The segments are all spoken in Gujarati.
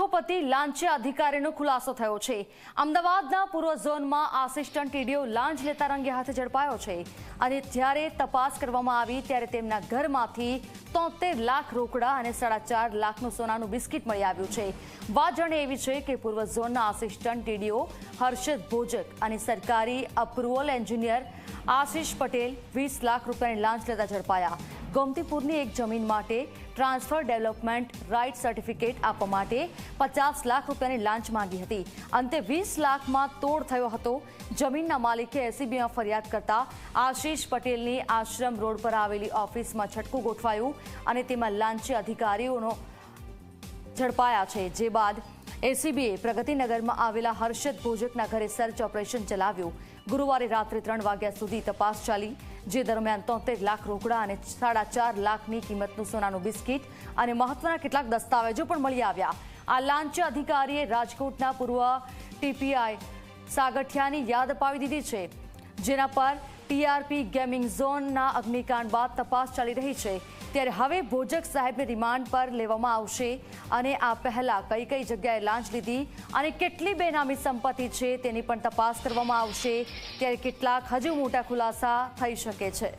લાખોપતિ લાંચિયા અધિકારીનો ખુલાસો થયો છે. અમદાવાદના પૂર્વ ઝોનમાં આસિસ્ટન્ટ ટીડીઓ લાંચ લેતા રંગે હાથે ઝડપાયો છે અને જ્યારે તપાસ કરવામાં આવી ત્યારે તેમના ઘરમાંથી તોતેર લાખ રોકડા અને સાડા ચાર લાખનું સોનાનું બિસ્કિટ મળી આવ્યું છે. વાત જાણે એવી છે કે પૂર્વ ઝોનના આસિસ્ટન્ટ ટીડીઓ હર્ષદ ભોજક અને સરકારી અપ્રુવલ એન્જિનિયર આશિષ પટેલ વીસ લાખ રૂપિયાની લાંચ લેતા ઝડપાયા. ગોમતીપુરની એક જમીન માટે ટ્રાન્સફર ડેવલપમેન્ટ રાઇટ સર્ટિફિકેટ આપવા માટે પચાસ લાખ રૂપિયાની લાંચ માંગી હતી. અંતે વીસ લાખમાં તોડ થયો હતો. જમીનના માલિકે એસીબીમાં ફરિયાદ કરતા આશીષ પટેલની આશ્રમ રોડ પર આવેલી ઓફિસમાં છટકું ગોઠવાયું અને તેમાં લાંચી અધિકારીઓનો ઝડપાયા છે. જે બાદ એસીબીએ પ્રગતિનગરમાં આવેલા હર્ષદ ભોજકના ઘરે સર્ચ ઓપરેશન ચલાવ્યું. ગુરુવારે રાત્રે ત્રણ વાગ્યા સુધી તપાસ ચાલી, જે દરમિયાન તોતેર લાખ રોકડા અને સાડા ચાર લાખની કિંમતનું સોનાનું બિસ્કિટ અને મહત્વના કેટલાક દસ્તાવેજો પણ મળી આવ્યા. આ લાંચ અધિકારીએ રાજકોટના પૂર્વ ટીપીઆઈ સાગઠિયાની યાદ અપાવી દીધી છે. જેના પર ટીઆરપી ગેમિંગ ઝોનના અગ્નિકાંડ બાદ તપાસ ચાલી રહી છે. ત્યારે હવે ભોજક સાહેબને રિમાન્ડ પર લેવામાં આવશે અને આ પહેલા કઈ કઈ જગ્યાએ લાંચ લીધી અને કેટલી બેનામી સંપત્તિ છે તેની પણ તપાસ કરવામાં આવશે. ત્યારે કેટલાક હજુ મોટા ખુલાસા થઈ શકે છે.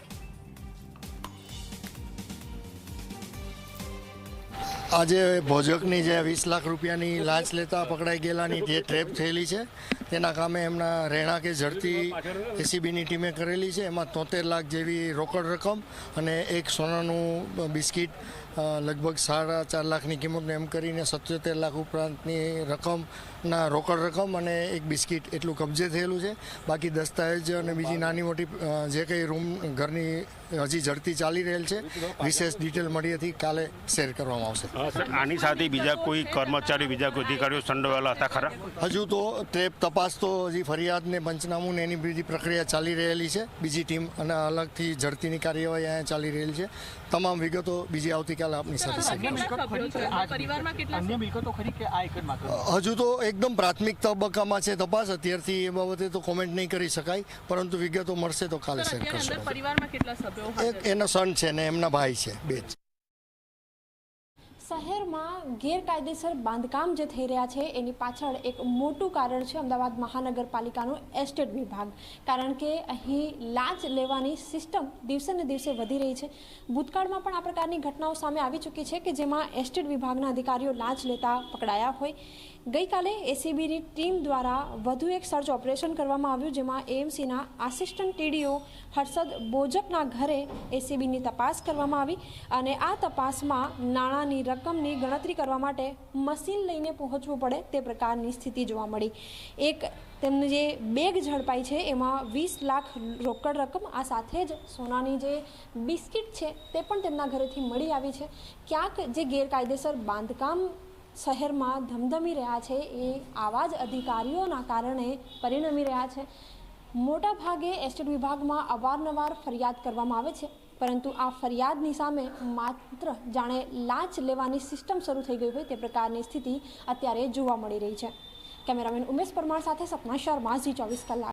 આજે ભોજકની જે વીસ લાખ રૂપિયાની લાંચ લેતા પકડાઈ ગયેલાની જે ટ્રેપ થયેલી છે, તેના કામે એમના રહેણાંકે કે ઝડપી એસીબીની ટીમે કરેલી છે. એમાં તોતેર લાખ જેવી રોકડ રકમ અને એક સોનાનું બિસ્કિટ લગભગ સાડા ચાર લાખની કિંમતને એમ કરીને સત્યોતેર લાખ ઉપરાંતની રકમના રોકડ રકમ અને એક બિસ્કિટ એટલું કબજે થયેલું છે. બાકી દસ્તાવેજ અને બીજી નાની મોટી જે કંઈ રૂમ ઘરની હજી ઝડપી ચાલી રહેલ છે, વિશેષ ડિટેલ મળી હતી કાલે શેર કરવામાં આવશે. આની સાથે બીજા કોઈ કર્મચારી બીજા કોઈ અધિકારીઓ સંડોવાયેલા હતા ખરા? હજુ તો ટ્રેપ તપાસ તો હજી ફરિયાદ ને પંચનામું ને એની બીજી પ્રક્રિયા ચાલી રહેલી છે. બીજી ટીમ અને અલગથી ઝડપીની કાર્યવાહી અહીંયા ચાલી રહેલી છે. તમામ વિગતો બીજી આવતીકાલે આપની સાથે શેર કરીશું. પરિવારમાં કેટલા અન્ય મિલકતો ખરી કે આ એક જ માત્ર? હજુ તો એકદમ પ્રાથમિક તબક્કામાં છે તપાસ. અત્યારથી એ બાબતે તો કોમેન્ટ નહીં કરી શકાય પરંતુ વિગતો મળશે તો કાલે શેર કરશું. એનો સન છે ને એમના ભાઈ છે બે જ. શહેરમાં ગેરકાયદેસર બાંધકામ જે થઈ રહ્યા છે, એની પાછળ એક મોટું કારણ છે અમદાવાદ મહાનગરપાલિકાનું એસ્ટેટ વિભાગ. કારણ કે અહીં લાંચ લેવાની સિસ્ટમ દિવસે ને દિવસે વધી રહી છે. ભૂતકાળમાં પણ આ પ્રકારની ઘટનાઓ સામે આવી ચૂકી છે કે જેમાં એસ્ટેટ વિભાગના અધિકારીઓ લાંચ લેતા પકડાયા હોય. ગઈકાલે એસીબીની ટીમ દ્વારા વધુ એક સર્ચ ઓપરેશન કરવામાં આવ્યું, જેમાં એએમસીના આસિસ્ટન્ટ ટીડીઓ હર્ષદ બોજકના ઘરે એસીબીની તપાસ કરવામાં આવી અને આ તપાસમાં નાણાંની રકમની ગણતરી કરવા માટે મશીન લઈને પહોંચવું પડે તે પ્રકારની સ્થિતિ જોવા મળી. એક તેમની જે બેગ ઝડપાઈ છે, એમાં વીસ લાખ રોકડ રકમ, આ સાથે જ સોનાની જે બિસ્કિટ છે, તે પણ તેમના ઘરેથી મળી આવી છે. ક્યાંક જે ગેરકાયદેસર બાંધકામ શહેરમાં ધમધમી રહ્યા છે, એ આવા જ અધિકારીઓના કારણે પરિણમી રહ્યા છે. મોટા ભાગે એસ્ટેટ વિભાગમાં અવારનવાર ફરિયાદ કરવામાં આવે છે. પરંતુ આ ફરિયાદની સામે માત્ર જાણે લાંચ લેવાની સિસ્ટમ શરૂ થઈ ગઈ હોય તે પ્રકારની સ્થિતિ અત્યારે જોવા મળી રહી છે. કેમેરામેન ઉમેશ પરમાર સાથે સપના શર્મા ઝી ચોવીસ કલાક.